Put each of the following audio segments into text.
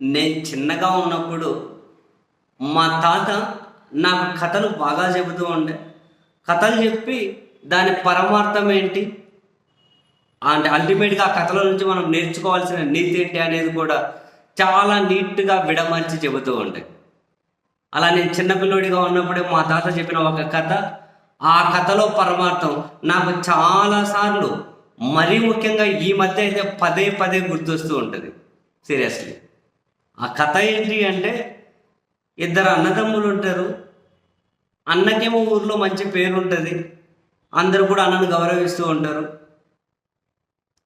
నేను చిన్నగా ఉన్నప్పుడు మా తాత నాకు కథలు బాగా చెబుతూ ఉండే. కథలు చెప్పి దాని పరమార్థం ఏంటి? అంటే అల్టిమేట్గా ఆ కథల నుంచి మనం నేర్చుకోవాల్సిన నీతి ఏంటి అనేది కూడా చాలా నీట్గా విడమర్చి చెబుతూ ఉండే. అలా నేను చిన్నపిల్లోడిగా ఉన్నప్పుడే మా తాత చెప్పిన ఒక కథ ఆ కథలో పరమార్థం నాకు చాలాసార్లు మరీ ముఖ్యంగా ఈ మధ్య అయితే పదే పదే గుర్తొస్తూ ఉంటుంది. సీరియస్లీ ఆ కథ ఏంటి అంటే ఇద్దరు అన్నదమ్ములు ఉంటారు అన్నకేమో ఊర్లో మంచి పేరు ఉంటుంది అందరూ కూడా అన్నను గౌరవిస్తూ ఉంటారు.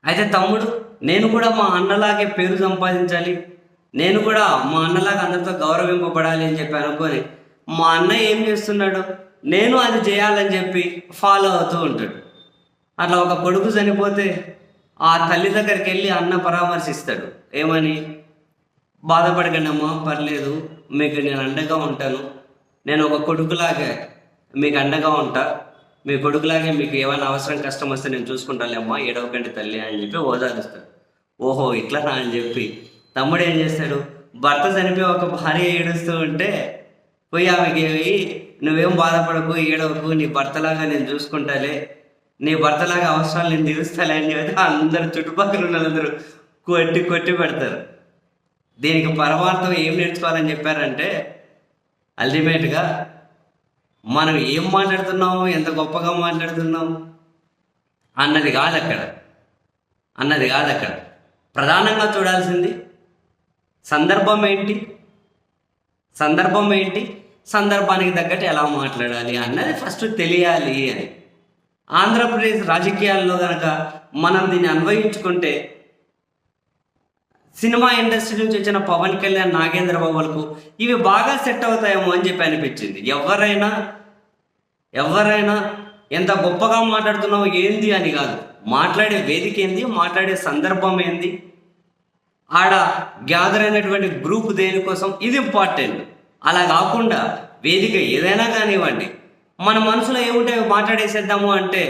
అయితే తమ్ముడు నేను కూడా మా అన్నలాగే పేరు సంపాదించాలి. నేను కూడా మా అన్నలాగా అందరితో గౌరవింపబడాలి అని చెప్పి అనుకొని మా అన్న ఏం చేస్తున్నాడు? నేను అది చేయాలని చెప్పి ఫాలో అవుతూ ఉంటాడు. అట్లా ఒక కొడుకు చనిపోతే ఆ తల్లి దగ్గరికి వెళ్ళి అన్న పరామర్శిస్తాడు. ఏమని? బాధపడకండి అమ్మా పర్లేదు. మీకు నేను అండగా ఉంటాను. నేను ఒక కొడుకులాగే మీకు అండగా ఉంటా. మీ కొడుకులాగే మీకు ఏమైనా అవసరం కష్టం వస్తే నేను చూసుకుంటాను అమ్మా ఏడవకండి తల్లి అని చెప్పి ఓదారుస్తాడు ఓహో ఇట్లనా అని చెప్పి. తమ్ముడు ఏం చేస్తాడు? భర్త చనిపోయి ఒక భార్య ఏడుస్తూ ఉంటే పోయి ఆమెకి నువ్వేం బాధపడకు ఏడవకు నీ భర్తలాగా నేను చూసుకుంటాలే. నీ భర్తలాగా అవసరాలు నేను తీరుస్తాలే అని చెప్పి అందరు చుట్టుపక్కల ఉన్న వాళ్ళందరూ కొట్టి కొట్టి పెడతారు. దీనికి పరమార్థం ఏం నేర్చుకోవాలని చెప్పారంటే అల్టిమేట్గా మనం ఏం మాట్లాడుతున్నాము ఎంత గొప్పగా మాట్లాడుతున్నాం అన్నది కాదు అక్కడ. అన్నది కాదు అక్కడ. ప్రధానంగా చూడాల్సింది సందర్భం ఏంటి? సందర్భం ఏంటి? సందర్భానికి తగ్గట్టు ఎలా మాట్లాడాలి అన్నది ఫస్ట్ తెలియాలి అని. ఆంధ్రప్రదేశ్ రాజకీయాల్లో కనుక మనం దీన్ని అన్వయించుకుంటే సినిమా ఇండస్ట్రీ నుంచి వచ్చిన పవన్ కళ్యాణ్ నాగేంద్ర బాబులకు ఇవి బాగా సెట్ అవుతాయేమో అని చెప్పి అనిపించింది. ఎవరైనా ఎవరైనా ఎంత గొప్పగా మాట్లాడుతున్నావు ఏంది అని కాదు. మాట్లాడే వేదిక ఏంది? మాట్లాడే సందర్భం ఏంది? ఆడ గ్యాదర్ అయినటువంటి గ్రూప్ దేనికోసం? ఇది ఇంపార్టెంట్. అలా కాకుండా వేదిక ఏదైనా కానివ్వండి మన మనసులో ఏముంటే మాట్లాడేసేద్దాము అంటే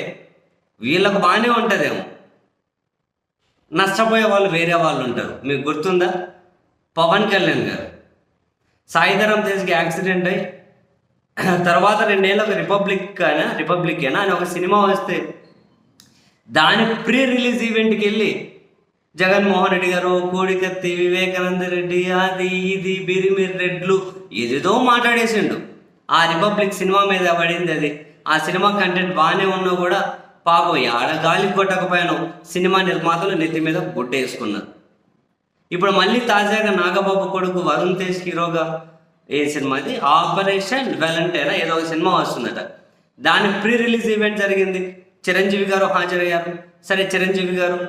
వీళ్ళకు బాగానే ఉంటుందేమో. నష్టపోయే వాళ్ళు వేరే వాళ్ళు ఉంటారు. మీకు గుర్తుందా? పవన్ కళ్యాణ్ గారు. సాయిధరం తేజ్కి యాక్సిడెంట్ అయ్యి తర్వాత రెండేళ్ళకి రిపబ్లిక్ అయినా రిపబ్లిక్ అయినా అని ఒక సినిమా వస్తే దాని ప్రీ రిలీజ్ ఈవెంట్కి వెళ్ళి జగన్మోహన్ రెడ్డి గారు కోడికత్తి వివేకానంద రెడ్డి అది ఇది బిరిమిర్ రెడ్లు ఏదేదో మాట్లాడేసిండు. ఆ రిపబ్లిక్ సినిమా మీద పడింది అది. ఆ సినిమా కంటెంట్ బాగానే ఉన్నా కూడా పాపం ఆడ గాలి కొట్టకపోయాను. సినిమా నిర్మాతలు నెత్తి మీద గుడ్డేసుకున్నారు ఇప్పుడు మళ్ళీ తాజాగా నాగబాబు కొడుకు వరుణ్ తేజ్ హీరోగా ఏ సినిమా అది? ఆపరేషన్ వెలంటైనా? ఏదో ఒక సినిమా వస్తుందట. దాని ప్రీ రిలీజ్ ఈవెంట్ జరిగింది. చిరంజీవి గారు హాజరయ్యారు. సరే చిరంజీవి గారు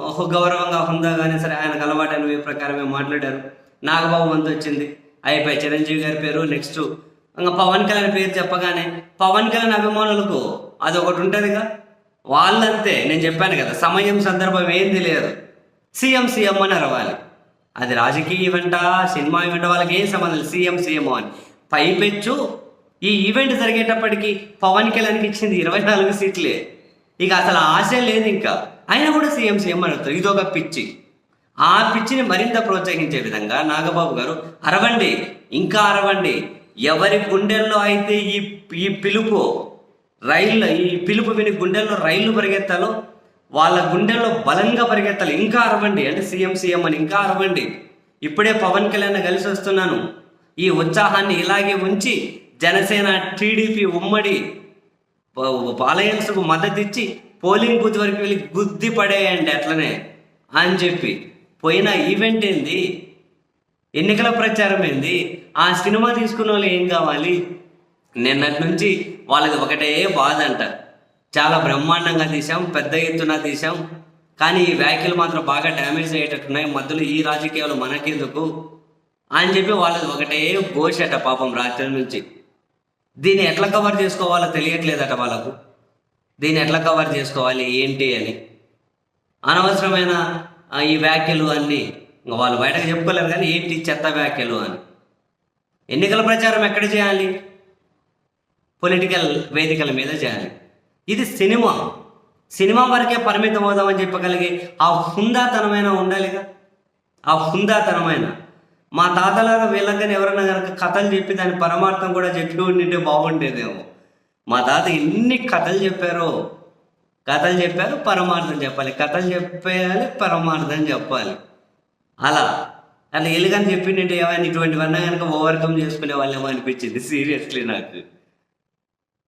ఓహో గౌరవంగా హుందాగానే సరే ఆయనకు అలవాటైన వే ప్రకారమే మాట్లాడారు. నాగబాబు వంతు వచ్చింది. అయిపోయి చిరంజీవి గారి పేరు నెక్స్ట్. ఇంకా పవన్ కళ్యాణ్ పేరు చెప్పగానే పవన్ కళ్యాణ్ అభిమానులకు అదొకటి ఉంటుందిగా. వాళ్ళంతే నేను చెప్పాను కదా సమయం సందర్భం ఏం తెలియదు. సీఎం సీఎం అని అరవాలి. అది రాజకీయ ఈవెంటా సినిమా ఈవెంట్ వాళ్ళకి ఏం సంబంధం సీఎం సీఎం అని. పైపెచ్చు ఈ ఈవెంట్ జరిగేటప్పటికి పవన్ కళ్యాణ్కి ఇచ్చింది ఇరవై నాలుగు సీట్లే. ఇక అసలు ఆశ లేదు ఇంకా. అయినా కూడా సీఎం సీఎం అని అడుగుతారు. ఇదొక పిచ్చి. ఆ పిచ్చిని మరింత ప్రోత్సహించే విధంగా నాగబాబు గారు అరవండి. ఇంకా అరవండి. ఎవరి గుండెల్లో అయితే ఈ ఈ పిలుపు రైళ్ళు ఈ పిలుపు విని గుండెల్లో రైళ్ళు పరిగెత్తాలో వాళ్ళ గుండెల్లో బలంగా పరిగెత్తాలి. ఇంకా అరవండి అంటే సీఎం సీఎం అని ఇంకా అరవండి. ఇప్పుడే పవన్ కళ్యాణ్ కలిసి వస్తున్నాను. ఈ ఉత్సాహాన్ని ఇలాగే ఉంచి జనసేన టీడీపీ ఉమ్మడి అలయన్స్కు మద్దతు ఇచ్చి పోలింగ్ బూత్ వరకు వెళ్ళి గుద్ది పడేయండి అట్లనే అని చెప్పి. పోయిన ఈవెంట్ ఏంది? ఎన్నికల ప్రచారం ఏంది? ఆ సినిమా తీసుకున్న వాళ్ళు ఏం కావాలి? నిన్నటి నుంచి వాళ్ళది ఒకటే బాధ అంట. చాలా బ్రహ్మాండంగా తీసాం పెద్ద ఎత్తున తీసాం కానీ ఈ వ్యాఖ్యలు మాత్రం బాగా డ్యామేజ్ అయ్యేటట్టున్నాయి. మధ్యలో ఈ రాజకీయాలు మనకెందుకు? అని చెప్పి వాళ్ళది ఒకటే ఘోషట పాపం రాత్రి నుంచి. దీన్ని ఎట్లా కవర్ చేసుకోవాలో తెలియట్లేదట వాళ్ళకు. దీన్ని ఎట్లా కవర్ చేసుకోవాలి ఏంటి అని. అనవసరమైన ఈ వ్యాఖ్యలు అన్నీ. వాళ్ళు బయటకు చెప్పుకోలేరు కానీ ఏంటి చెత్త వ్యాఖ్యలు అని. ఎన్నికల ప్రచారం ఎక్కడ చేయాలి? పొలిటికల్ వేదికల మీద చేయాలి ఇది సినిమా. సినిమా వరకే పరిమితం అవుదామని చెప్పగలిగే ఆ హుందాతనమైన ఉండాలిగా? ఆ హుందాతనమైన? మా తాతలాగా వీళ్ళకని ఎవరైనా కనుక కథలు చెప్పి దాని పరమార్థం కూడా చెప్పి ఉండింటే బాగుండేదేమో. మా తాత ఎన్ని కథలు చెప్పారో? కథలు చెప్పారు పరమార్థం చెప్పాలి. కథలు చెప్పేయాలి పరమార్థం చెప్పాలి. అలా. అలా ఎలుగని చెప్పిండే ఏమైనా ఇటువంటివన్నా కనుక ఓవర్కమ్ చేసుకునే వాళ్ళేమో అనిపించింది. సీరియస్లీ నాకు.